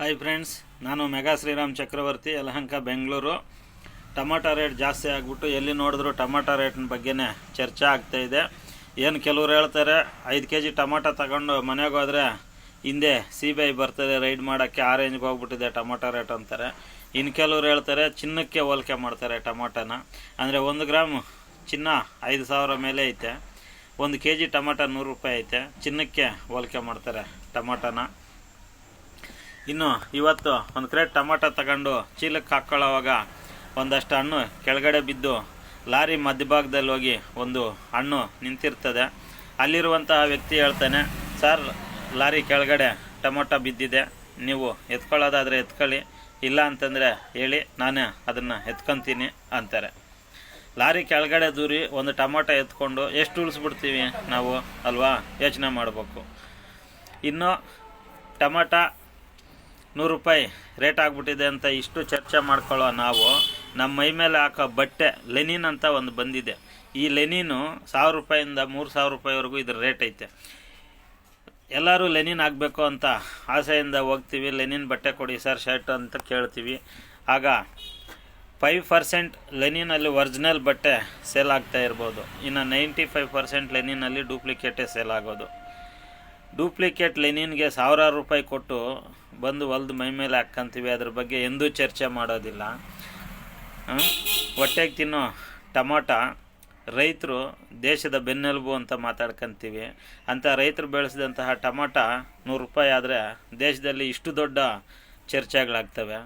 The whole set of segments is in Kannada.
ಹಾಯ್ ಫ್ರೆಂಡ್ಸ್ ನಾನು mega Sriram Chakravarthy Yelahanka Bengaluru tomato rate ಜಾಸ್ತಿ ಆಗಿಬಿಟ್ಟು ಎಲ್ಲಿ ನೋಡಿದ್ರು ಟೊಮಾಟೊ ರೇಟಿನ ಬಗ್ಗೆನೇ ಚರ್ಚೆ ಆಗ್ತಾ ಇದೆ. ಏನು ಕೆಲವ್ರು ಹೇಳ್ತಾರೆ, ಐದು ಕೆ ಜಿ ಟೊಮಾಟೊ ತಗೊಂಡು ಮನೆಗೆ ಹೋದರೆ ಹಿಂದೆ ಸಿ ಬಿ ಐ ಬರ್ತದೆ ರೈಡ್ ಮಾಡೋಕ್ಕೆ ಆ ರೇಂಜ್ಗೆ ಹೋಗ್ಬಿಟ್ಟಿದೆ ಟೊಮಾಟೊ ರೇಟ್ ಅಂತಾರೆ. ಇನ್ನು ಕೆಲವ್ರು ಹೇಳ್ತಾರೆ, ಚಿನ್ನಕ್ಕೆ ಹೋಲಿಕೆ ಮಾಡ್ತಾರೆ ಟೊಮಾಟೊನ ಅಂದರೆ ಒಂದು ಗ್ರಾಮ್ ಚಿನ್ನ ಐದು ಸಾವಿರ ಮೇಲೆ ಐತೆ. ಒಂದು ಕೆ ಜಿ ಟೊಮಾಟೊ ನೂರು ರೂಪಾಯಿ ಐತೆ. ಚಿನ್ನಕ್ಕೆ ಹೋಲಿಕೆ ಮಾಡ್ತಾರೆ ಟೊಮಾಟೊನ ಇನ್ನು ಇವತ್ತು ಒಂದು ಕ್ರೇಟ್ ಟೊಮಾಟೊ ತಗೊಂಡು ಚೀಲಕ್ಕೆ ಹಾಕ್ಕೊಳ್ಳೋವಾಗ ಒಂದಷ್ಟು ಹಣ್ಣು ಕೆಳಗಡೆ ಬಿದ್ದು ಲಾರಿ ಮಧ್ಯಭಾಗದಲ್ಲಿ ಹೋಗಿ ಒಂದು ಹಣ್ಣು ನಿಂತಿರ್ತದೆ. ಅಲ್ಲಿರುವಂತಹ ವ್ಯಕ್ತಿ ಹೇಳ್ತಾನೆ, ಸರ್, ಲಾರಿ ಕೆಳಗಡೆ ಟೊಮೊಟೊ ಬಿದ್ದಿದೆ. ನೀವು ಎತ್ಕೊಳ್ಳೋದಾದರೆ ಎತ್ಕೊಳ್ಳಿ. ಇಲ್ಲ ಅಂತಂದರೆ ಹೇಳಿ, ನಾನೇ ಅದನ್ನು ಎತ್ಕೊತೀನಿ, ಅಂತಾರೆ. ಲಾರಿ ಕೆಳಗಡೆ ದೂರಿ ಒಂದು ಟೊಮೊಟೊ ಎತ್ಕೊಂಡು, ಎಷ್ಟು ಉಳಿಸ್ಬಿಡ್ತೀವಿ ನಾವು? ಅಲ್ವಾ, ಯೋಚನೆ ಮಾಡಬೇಕು. ಇನ್ನು ಟೊಮೊಟೊ ನೂರು ರೂಪಾಯಿ ರೇಟ್ ಆಗಿಬಿಟ್ಟಿದೆ ಅಂತ ಇಷ್ಟು ಚರ್ಚೆ ಮಾಡ್ಕೊಳ್ಳೋ ನಾವು, ನಮ್ಮ ಮೈ ಮೇಲೆ ಹಾಕೋ ಬಟ್ಟೆ, ಲೆನಿನ್ ಅಂತ ಒಂದು ಬಂದಿದೆ. ಈ ಲೆನಿನು ಸಾವಿರ ರೂಪಾಯಿಂದ ಮೂರು ಸಾವಿರ ರೂಪಾಯಿವರೆಗೂ ಇದ್ರ ರೇಟ್ ಐತೆ. ಎಲ್ಲರೂ ಲೆನಿನ್ ಆಗಬೇಕು ಅಂತ ಆಸೆಯಿಂದ ಹೋಗ್ತೀವಿ. ಲೆನಿನ್ ಬಟ್ಟೆ ಕೊಡಿ ಸರ್, ಶರ್ಟ್ ಅಂತ ಕೇಳ್ತೀವಿ. ಆಗ ಫೈವ್ ಪರ್ಸೆಂಟ್ ಲೆನಿನಲ್ಲಿ ಒರಿಜಿನಲ್ ಬಟ್ಟೆ ಸೇಲ್ ಆಗ್ತಾ ಇರ್ಬೋದು. ಇನ್ನು ನೈಂಟಿ ಫೈವ್ ಪರ್ಸೆಂಟ್ ಲೆನಿನಲ್ಲಿ ಡೂಪ್ಲಿಕೇಟೇ ಸೇಲ್ ಆಗೋದು. ಡೂಪ್ಲಿಕೇಟ್ ಲೆನಿನ್ಗೆ ಸಾವಿರಾರು ರೂಪಾಯಿ ಕೊಟ್ಟು ಬಂದು ಹೊಲ್ದು ಮೈ ಮೇಲೆ ಹಾಕ್ಕಂತೀವಿ. ಅದ್ರ ಬಗ್ಗೆ ಎಂದೂ ಚರ್ಚೆ ಮಾಡೋದಿಲ್ಲ? ಹೊಟ್ಟೆಗೆ ತಿನ್ನೋ ಟಮಾಟ ರೈತರು ದೇಶದ ಬೆನ್ನೆಲುಬು ಅಂತ ಮಾತಾಡ್ಕಂತೀವಿ. ಅಂಥ ರೈತರು ಬೆಳೆಸಿದಂತಹ ಟಮಾಟ ನೂರು ರೂಪಾಯಿ ಆದರೆ ದೇಶದಲ್ಲಿ ಇಷ್ಟು ದೊಡ್ಡ ಚರ್ಚೆಗಳಾಗ್ತವೆ.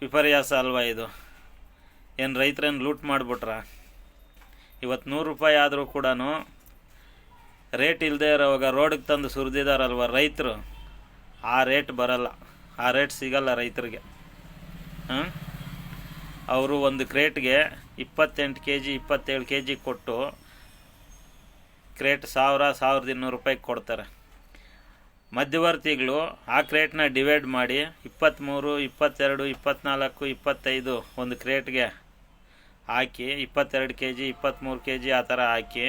ವಿಪರ್ಯಾಸ ಅಲ್ವಾ ಇದು? ಏನು ರೈತರೇನು ಲೂಟ್ ಮಾಡಿಬಿಟ್ರ? ಇವತ್ತು ನೂರು ರೂಪಾಯಿ ಆದರೂ ಕೂಡ ರೇಟ್ ಇಲ್ಲದೆ ಇರೋವಾಗ ರೋಡಿಗೆ ತಂದು ಸುರಿದಿದಾರಲ್ವ ರೈತರು? ಆ ರೇಟ್ ಬರಲ್ಲ. ಆ ರೇಟ್ ಸಿಗಲ್ಲ ರೈತರಿಗೆ. ಅವರು ಒಂದು ಕ್ರೇಟ್ಗೆ ಇಪ್ಪತ್ತೆಂಟು ಕೆ ಜಿ ಇಪ್ಪತ್ತೇಳು ಕೆ ಜಿ ಕೊಟ್ಟು ಕ್ರೇಟ್ ಸಾವಿರ, ಸಾವಿರದ ಇನ್ನೂರು ರೂಪಾಯಿಗೆ ಕೊಡ್ತಾರೆ. ಮಧ್ಯವರ್ತಿಗಳು ಆ ಕ್ರೇಟ್ನ ಡಿವೈಡ್ ಮಾಡಿ ಇಪ್ಪತ್ತ್ಮೂರು, ಇಪ್ಪತ್ತೆರಡು ಇಪ್ಪತ್ತ್ನಾಲ್ಕು ಇಪ್ಪತ್ತೈದು ಒಂದು ಕ್ರೇಟ್ಗೆ ಹಾಕಿ, ಇಪ್ಪತ್ತೆರಡು ಕೆ ಜಿ ಇಪ್ಪತ್ತ್ಮೂರು ಕೆ ಜಿ ಆ ಥರ ಹಾಕಿ,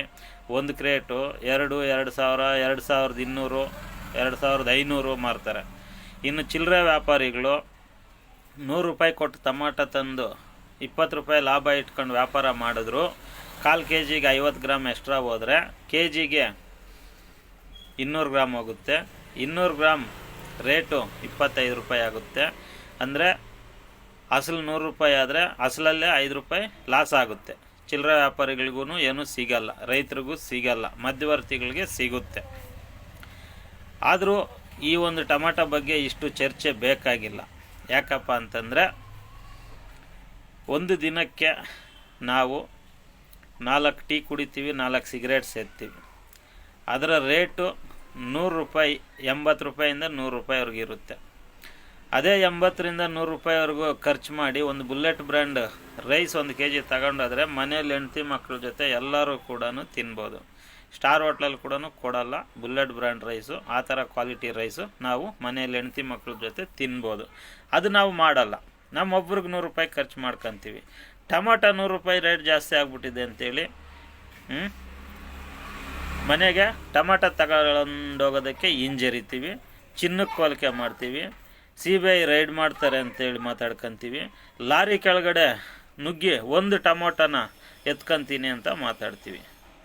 ಒಂದು ಕ್ರೇಟು ಎರಡು ಎರಡು ಸಾವಿರ, ಎರಡು ಸಾವಿರದ ಇನ್ನೂರು, ಎರಡು ಸಾವಿರದ ಐನೂರು ಮಾರ್ತಾರೆ. ಇನ್ನು ಚಿಲ್ಲರೆ ವ್ಯಾಪಾರಿಗಳು ನೂರು ರೂಪಾಯಿ ಕೊಟ್ಟು ಟಮಾಟ ತಂದು ಇಪ್ಪತ್ತು ರೂಪಾಯಿ ಲಾಭ ಇಟ್ಕೊಂಡು ವ್ಯಾಪಾರ ಮಾಡಿದ್ರು, ಕಾಲು ಕೆ ಜಿಗೆ ಐವತ್ತು ಗ್ರಾಮ್ ಎಕ್ಸ್ಟ್ರಾ ಹೋದರೆ ಕೆ ಜಿಗೆ ಇನ್ನೂರು ಗ್ರಾಮ್ ಹೋಗುತ್ತೆ. ಇನ್ನೂರು ಗ್ರಾಮ್ ರೇಟು ಇಪ್ಪತ್ತೈದು ರೂಪಾಯಿ ಆಗುತ್ತೆ. ಅಂದರೆ ಅಸಲು ನೂರು ರೂಪಾಯಿ ಆದರೆ ಅಸಲಲ್ಲೇ ಐದು ರೂಪಾಯಿ ಲಾಸ್ ಆಗುತ್ತೆ. ಚಿಲ್ಲರೆ ವ್ಯಾಪಾರಿಗಳಿಗೂ ಏನೂ ಸಿಗಲ್ಲ. ರೈತರಿಗೂ ಸಿಗಲ್ಲ. ಮಧ್ಯವರ್ತಿಗಳಿಗೆ ಸಿಗುತ್ತೆ. ಆದರೂ ಈ ಒಂದು ಟೊಮಾಟೊ ಬಗ್ಗೆ ಇಷ್ಟು ಚರ್ಚೆ ಬೇಕಾಗಿಲ್ಲ. ಯಾಕಪ್ಪ ಅಂತಂದರೆ ಒಂದು ದಿನಕ್ಕೆ ನಾವು ನಾಲ್ಕು ಟೀ ಕುಡಿತೀವಿ, ನಾಲ್ಕು ಸಿಗರೇಟ್ ಸೇರ್ತೀವಿ ಅದರ ರೇಟು ನೂರು ರೂಪಾಯಿ, ಎಂಬತ್ತು ರೂಪಾಯಿಂದ ನೂರು ರೂಪಾಯಿವರೆಗೆ ಇರುತ್ತೆ. ಅದೇ ಎಂಬತ್ತರಿಂದ ನೂರು ರೂಪಾಯಿವರೆಗೂ ಖರ್ಚು ಮಾಡಿ ಒಂದು ಬುಲೆಟ್ ಬ್ರ್ಯಾಂಡ್ ರೈಸ್ ಒಂದು ಕೆ ಜಿ ತಗೊಂಡಾದರೆ ಮನೇಲಿ ಹೆಂಡ್ತಿ ಮಕ್ಕಳ ಜೊತೆ ಎಲ್ಲರೂ ಕೂಡ ತಿನ್ಬೋದು. ಸ್ಟಾರ್ ಹೋಟ್ಲಲ್ಲಿ ಕೂಡ ಕೊಡಲ್ಲ, ಬುಲೆಟ್ ಬ್ರ್ಯಾಂಡ್ ರೈಸು, ಆ ಥರ ಕ್ವಾಲಿಟಿ ರೈಸು ನಾವು ಮನೇಲಿ ಹೆಂಡ್ತಿ ಮಕ್ಕಳ ಜೊತೆ ತಿನ್ಬೋದು. ಅದು ನಾವು ಮಾಡಲ್ಲ. ನಮ್ಮೊಬ್ರಿಗೆ ನೂರು ರೂಪಾಯಿ ಖರ್ಚು ಮಾಡ್ಕೊತೀವಿ. ಟೊಮೊಟೊ ನೂರು ರೂಪಾಯಿ ರೇಟ್ ಜಾಸ್ತಿ ಆಗಿಬಿಟ್ಟಿದೆ ಹ್ಞೂ ಮನೆಗೆ ಟೊಮೊಟೊ ತಗೊಂಡೋಗೋದಕ್ಕೆ ಹಿಂಜರಿತೀವಿ, ಚಿನ್ನಕ್ಕೆ ಹೋಲಿಕೆ ಮಾಡ್ತೀವಿ. ಸಿ ಬಿ ಐ ರೈಡ್ ಮಾಡ್ತಾರೆ ಅಂತೇಳಿ ಮಾತಾಡ್ಕೊಂತೀವಿ. ಲಾರಿ ಕೆಳಗಡೆ ನುಗ್ಗಿ ಒಂದು ಟಮೋಟನ ಎತ್ಕೊಂತೀನಿ ಅಂತ ಮಾತಾಡ್ತೀವಿ.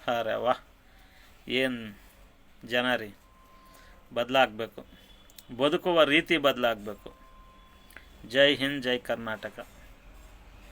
ಹಾರೆ ವಾ, ಏನು ಜನ ರೀ? ಬದಲಾಗಬೇಕು. ಬದುಕುವ ರೀತಿ ಬದಲಾಗಬೇಕು. ಜೈ ಹಿಂದ್, ಜೈ ಕರ್ನಾಟಕ.